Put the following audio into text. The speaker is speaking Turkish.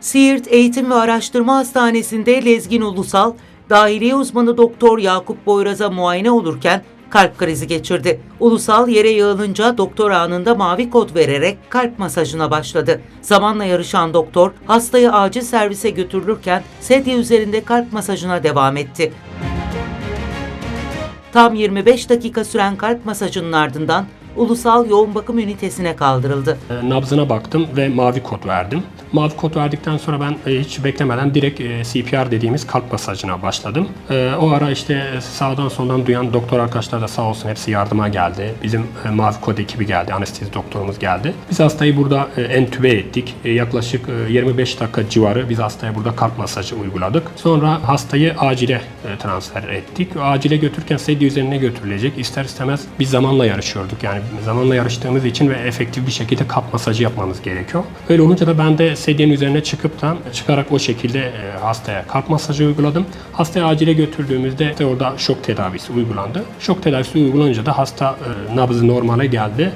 Siirt Eğitim ve Araştırma Hastanesi'nde Lezgin Ulusal, dahiliye uzmanı doktor Yakup Boyraz'a muayene olurken kalp krizi geçirdi. Ulusal yere yığılınca doktor anında mavi kod vererek kalp masajına başladı. Zamanla yarışan doktor hastayı acil servise götürülürken sedye üzerinde kalp masajına devam etti. Tam 25 dakika süren kalp masajının ardından ulusal yoğun bakım ünitesine kaldırıldı. E, Nabzına baktım ve mavi kod verdim. Mavi kod verdikten sonra ben e, hiç beklemeden direkt e, CPR dediğimiz kalp masajına başladım. O ara işte sağdan soldan duyan doktor arkadaşlar da sağ olsun hepsi yardıma geldi. Bizim mavi kod ekibi geldi, anestezi doktorumuz geldi. Biz hastayı burada entübe ettik. Yaklaşık e, 25 dakika civarı biz hastaya burada kalp masajı uyguladık. Sonra hastayı acile transfer ettik. Acile götürürken sedye üzerine götürülecek. İster istemez biz zamanla yarışıyorduk. Yani zamanla yarıştığımız için ve efektif bir şekilde kalp masajı yapmamız gerekiyor. Öyle olunca da ben de sedyenin üzerine çıkıp da çıkarak o şekilde e, hastaya kalp masajı uyguladım. Hastayı acile götürdüğümüzde de orada şok tedavisi uygulandı. Şok tedavisi uygulanınca da hasta e, nabzı normale geldi.